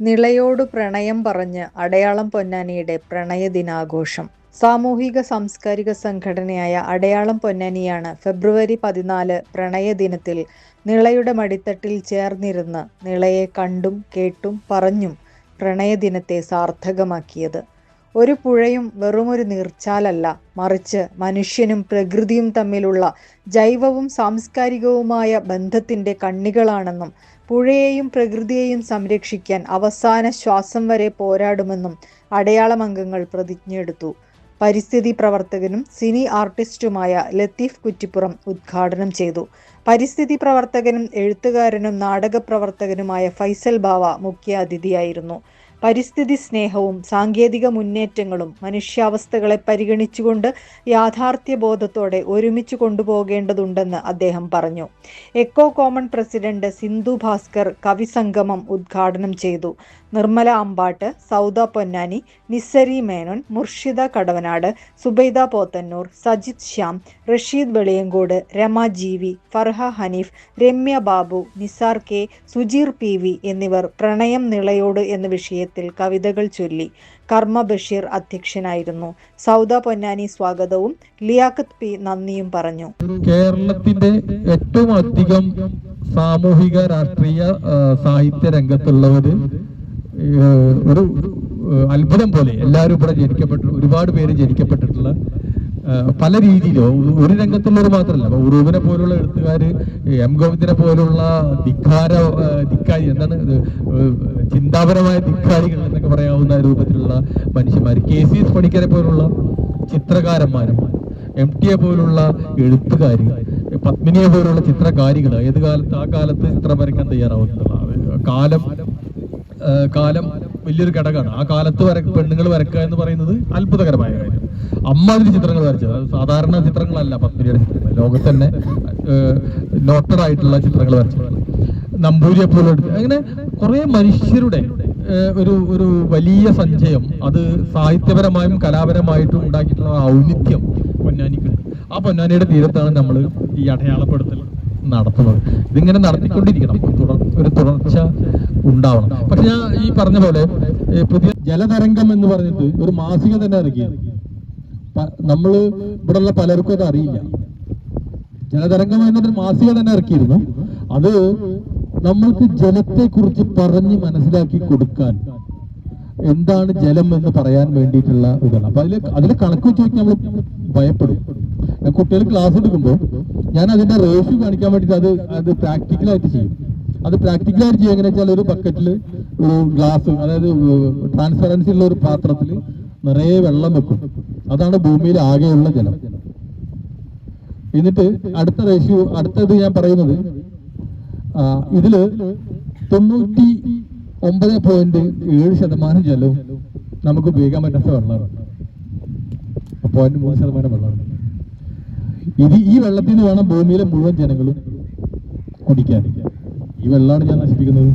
നിളയോടു പ്രണയം പറഞ്ഞ് അടയാളം പൊന്നാനിയുടെ പ്രണയദിനാഘോഷം. സാമൂഹിക സാംസ്കാരിക സംഘടനയായ അടയാളം പൊന്നാനിയാണ് ഫെബ്രുവരി പതിനാല് പ്രണയദിനത്തിൽ നിളയുടെ മടിത്തട്ടിൽ ചേർന്നിരുന്ന് നിളയെ കണ്ടും കേട്ടും പറഞ്ഞും പ്രണയദിനത്തെ സാർത്ഥകമാക്കിയത്. ഒരു പുഴയും വെറുമൊരു നീർച്ചാലല്ല. മറിച്ച് മനുഷ്യനും പ്രകൃതിയും തമ്മിലുള്ള ജൈവവും സാംസ്കാരികവുമായ ബന്ധത്തിന്റെ കണ്ണികളാണെന്നും പുഴയെയും പ്രകൃതിയെയും സംരക്ഷിക്കാൻ അവസാന ശ്വാസം വരെ പോരാടുമെന്നും അടയാളമംഗങ്ങൾ പ്രതിജ്ഞയെടുത്തു. പരിസ്ഥിതി പ്രവർത്തകനും സിനി ആർട്ടിസ്റ്റുമായ ലത്തീഫ് കുറ്റിപ്പുറം ഉദ്ഘാടനം ചെയ്തു. പരിസ്ഥിതി പ്രവർത്തകനും എഴുത്തുകാരനും നാടകപ്രവർത്തകനുമായ ഫൈസൽ ബാവ മുഖ്യ അതിഥിയായിരുന്നു പരിസ്ഥിതി സ്നേഹവും സാങ്കേതിക മുന്നേറ്റങ്ങളും മനുഷ്യാവസ്ഥകളെ പരിഗണിച്ചുകൊണ്ട് യാഥാർത്ഥ്യബോധത്തോടെ ഒരുമിച്ച് കൊണ്ടുപോകേണ്ടതുണ്ടെന്ന് അദ്ദേഹം പറഞ്ഞു. എക്കോ കോമൺ പ്രസിഡന്റ് സിന്ധു ഭാസ്കർ കവിസംഗമം ഉദ്ഘാടനം ചെയ്തു. Nirmala Ambat Sauda Ponnani നിസ്സരി Menon Murshida Kadavanad Subaida Podanur Sajith Shyam Rasheed Veliyankode Rama Jeevi Farha Haneef Ramya Babu Nisar K Sujeer P V എന്നിവർ പ്രണയം നിളയോട് എന്ന വിഷയത്തിൽ കവിതകൾ ചൊല്ലി കർമ്മ ബഷീർ അധ്യക്ഷനായിരുന്നു. സൗദ പൊന്നാനി സ്വാഗതവും ലിയാഖത്ത് പി നന്ദിയും പറഞ്ഞു. കേരളത്തിന്റെ ഏറ്റവും അധികം സാമൂഹിക രാഷ്ട്രീയ സാഹിത്യ രംഗത്തുള്ളവര് ഒരു അത്ഭുതം പോലെ എല്ലാവരും ഇവിടെ ജനിക്കപ്പെട്ട ഒരുപാട് പേര് ജനിക്കപ്പെട്ടിട്ടുള്ള പല രീതിയിലോ. ഒരു രംഗത്തുള്ളവർ മാത്രമല്ല. അപ്പൊ ഉറൂബിനെ പോലുള്ള എഴുത്തുകാര് എം ഗോവിന്ദനെ പോലുള്ള ധിക്കാര ധിക്കാരി എന്താണ് ചിന്താപരമായ ധിക്കാരികൾ എന്നൊക്കെ പറയാവുന്ന രൂപത്തിലുള്ള മനുഷ്യന്മാർ കെ സി എസ് പണിക്കരെ പോലുള്ള ചിത്രകാരന്മാരും എം ടി എ പോലുള്ള എഴുത്തുകാർ പത്മിനിയെ പോലുള്ള ചിത്രകാരികൾ ഏത് കാലത്ത് ആ കാലത്ത് ചിത്രം വരയ്ക്കാൻ തയ്യാറാവുന്നതാണ്. കാലം കാലം വലിയൊരു ഘടകമാണ്. ആ കാലത്ത് വര പെണ്ണുങ്ങൾ വരക്കുക എന്ന് പറയുന്നത് അത്ഭുതകരമായ കാര്യം അമ്മാതിരി ചിത്രങ്ങൾ വരച്ചത്. അത് സാധാരണ ചിത്രങ്ങളല്ല പത്മിനിയുടെ ചിത്രങ്ങൾ ലോകത്ത് തന്നെ നോട്ടഡ് ആയിട്ടുള്ള ചിത്രങ്ങൾ വരച്ചത്. നമ്പൂരിയെ പോലെ അങ്ങനെ കുറേ മനുഷ്യരുടെ ഒരു ഒരു വലിയ സഞ്ചയം അത് സാഹിത്യപരമായും കലാപരമായിട്ടും ഉണ്ടാക്കിയിട്ടുള്ള ഔന്നിത്യം പൊന്നാനിക്കുണ്ട്. ആ പൊന്നാനിയുടെ തീരത്താണ് നമ്മൾ ഈ അടയാളപ്പെടുത്തൽ നടത്തുന്നത്. ഇതിങ്ങനെ നടത്തിക്കൊണ്ടിരിക്കണം. ഒരു തുടർച്ച ഉണ്ടാവണം. പക്ഷെ ഞാൻ ഈ പറഞ്ഞ പോലെ പുതിയ ജലതരംഗം എന്ന് പറഞ്ഞിട്ട് ഒരു മാസിക തന്നെ ഇറക്കി നമ്മൾ ഇവിടെയുള്ള പലർക്കും അത് അറിയില്ല. ജലതരംഗം എന്നൊരു മാസിക തന്നെ ഇറക്കിയിരുന്നു. അത് നമ്മൾക്ക് ജലത്തെ കുറിച്ച് പറഞ്ഞ് മനസ്സിലാക്കി കൊടുക്കാൻ എന്താണ് ജലം എന്ന് പറയാൻ വേണ്ടിയിട്ടുള്ള ഇതാണ്. അപ്പൊ അതിൽ അതിലെ കണക്ക് വെച്ച് നോക്കി നമ്മൾ ഭയപ്പെടും. കുട്ടികൾ ക്ലാസ് എടുക്കുമ്പോൾ ഞാൻ അതിന്റെ റേഷ്യോ കാണിക്കാൻ വേണ്ടിയിട്ട് അത് അത് പ്രാക്ടിക്കലായിട്ട് ചെയ്യും. അത് പ്രാക്ടിക്കലായിട്ട് ചെയ്യുക എങ്ങനെ വെച്ചാൽ ഒരു ബക്കറ്റിൽ ഒരു ഗ്ലാസ് അതായത് ട്രാൻസ്പെറൻസി ഉള്ള ഒരു പാത്രത്തിൽ നിറയെ വെള്ളം വെക്കും. അതാണ് ഭൂമിയിൽ ആകെയുള്ള ജലം. എന്നിട്ട് അടുത്ത റേഷ്യോ അടുത്തത് ഞാൻ പറയുന്നത് ഇതിൽ തൊണ്ണൂറ്റി ഒമ്പത് പോയിന്റ് ഏഴ് ശതമാനം ജലവും നമുക്ക് ഉപയോഗിക്കാൻ പറ്റാത്ത വെള്ളമാണ്. പോയിന്റ് മൂന്ന് ശതമാനം വെള്ളമാണ്. ഇത് ഈ വെള്ളത്തിൽ നിന്ന് വേണം ഭൂമിയിലെ മുഴുവൻ ജനങ്ങളും കുടിക്കാൻ. ഈ വെള്ളമാണ് ഞാൻ നശിപ്പിക്കുന്നത്.